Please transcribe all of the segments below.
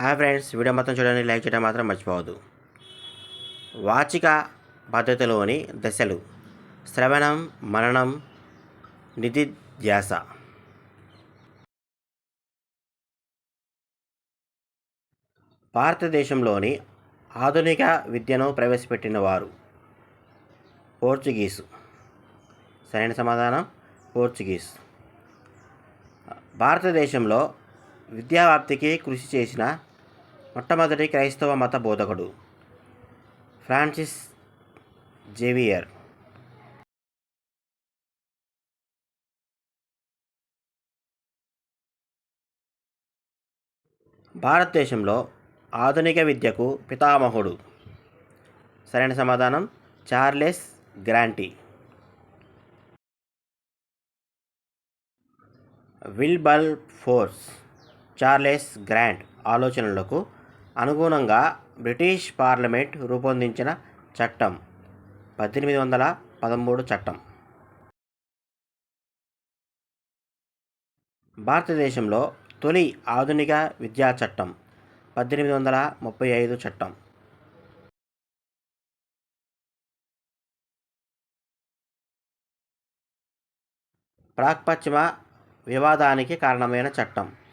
Hi friends video మొత్తం చూడండి like చేయడం మాత్రం మర్చిపోవద్దు. వాచిక పద్ధతిలోని దశలు. శ్రవణం మననం నిధిధ్యాస భారతదేశంలోని ఆధునిక విద్యను ప్రవేశపెట్టిన వారు పోర్చుగీసు. సరైన సమాధానం? పోర్చుగీస్. భారతదేశంలో విద్యావ్యాప్తికి కృషి చేసిన మొట్టమొదటి క్రైస్తవ మత బోధకుడు ఫ్రాన్సిస్ జేవియర్. భారతదేశంలో ఆధునిక విద్యకు పితామహుడు. సరైన సమాధానం Charles grantee. Wilberforce. Charles Grant ఆలోచనలకు అనుగుణంగా బ్రిటిష్ పార్లమెంట్ రూపొందించిన చట్టం. పద్దెనిమిది వందల పదమూడు చట్టం. భారతదేశంలో తొలి ఆధునిక విద్యా చట్టం. పద్దెనిమిది వందల ముప్పై ఐదు చట్టం. ప్రాక్పశ్చిమ వివాదానికి కారణమైన చట్టం.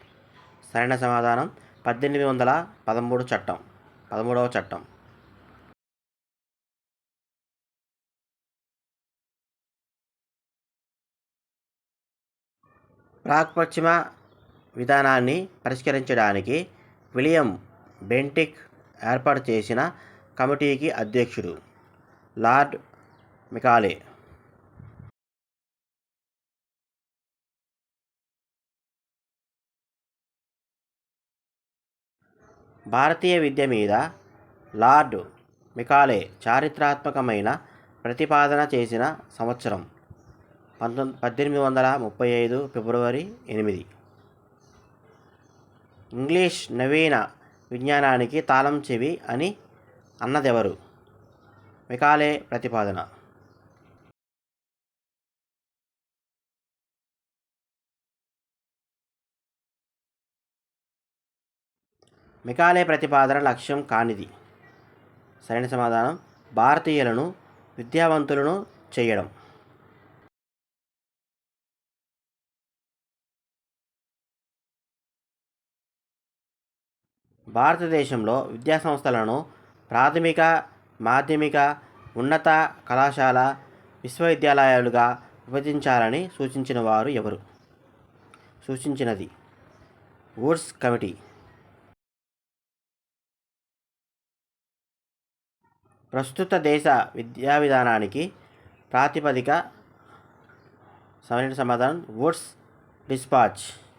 సరైన సమాధానం. పద్దెనిమిది వందల పదమూడు చట్టం. పదమూడవ చట్టం. ప్రాక్పశ్చిమ విధానాన్ని పరిష్కరించడానికి విలియం బెంటిక్ ఏర్పాటు చేసిన కమిటీకి అధ్యక్షుడు లార్డ్ మికాలే భారతీయ విద్య మీద లార్డ్ మికాలే చారిత్రాత్మకమైన ప్రతిపాదన చేసిన సంవత్సరం పంతొమ్మిది పద్దెనిమిది వందల ముప్పై ఐదు ఫిబ్రవరి ఎనిమిది. ఇంగ్లీష్ నవీన విజ్ఞానానికి తాళం చెవి అని అన్నదెవరు? మికాలే ప్రతిపాదన మికాలే ప్రతిపాదన లక్ష్యం కానిది. సరైన సమాధానం? భారతీయులను విద్యావంతులను చేయడం. భారతదేశంలో విద్యాసంస్థలను ప్రాథమిక మాధ్యమిక ఉన్నత కళాశాల విశ్వవిద్యాలయాలుగా విభజించాలని సూచించిన వారు ఎవరు? సూచించినది. Woods committee. ప్రస్తుత దేశ విద్యా విధానానికి ప్రాతిపదిక సరైన సమాధానం వుడ్స్ డిస్పాచ్.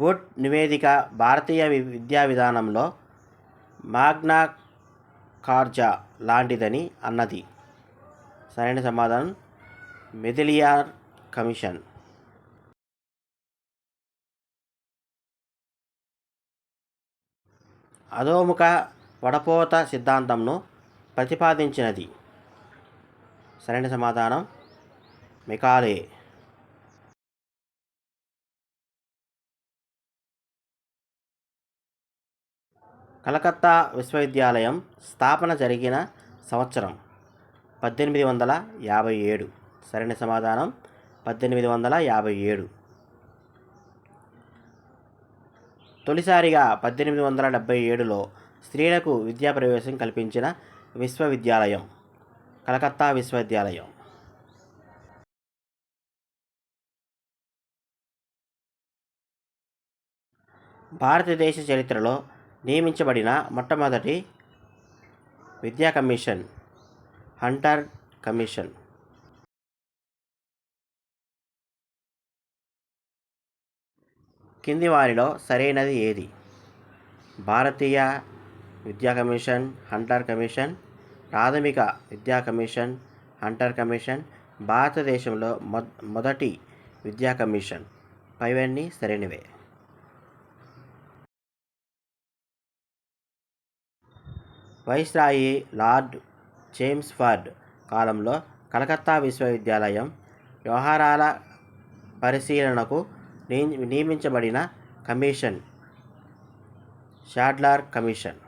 వుడ్ నివేదిక భారతీయ వి- విద్యా విధానంలో మాగ్నా కార్జా లాంటిదని అన్నది. సరైన సమాధానం మెదిలియార్ కమిషన్. అధోముఖ వడపోత సిద్ధాంతంను ప్రతిపాదించినది. సరైన సమాధానం? మికాలే. కలకత్తా విశ్వవిద్యాలయం స్థాపన జరిగిన సంవత్సరం పద్దెనిమిది వందల యాభై ఏడు. సరైన సమాధానం? పద్దెనిమిది వందల యాభై ఏడు. తొలిసారిగా పద్దెనిమిది వందల డెబ్బై ఏడులో స్త్రీలకు విద్యా ప్రవేశం కల్పించిన విశ్వవిద్యాలయం కలకత్తా విశ్వవిద్యాలయం. భారతదేశ చరిత్రలో నియమించబడిన మొట్టమొదటి విద్యా కమిషన్ హంటర్ కమిషన్. కింది వారిలో సరైనది ఏది? భారతీయ విద్యా కమిషన్ హంటర్ కమిషన్ ప్రాథమిక విద్యా కమిషన్ హంటర్ కమిషన్ భారతదేశంలో మొ మొదటి విద్యా కమిషన్. పైవన్నీ సరైనవే. వైస్రాయి లార్డ్ జేమ్స్ ఫర్డ్ కాలంలో కలకత్తా విశ్వవిద్యాలయం వ్యవహారాల పరిశీలనకు నియమించబడిన కమిషన్ షాడ్లార్ కమిషన్.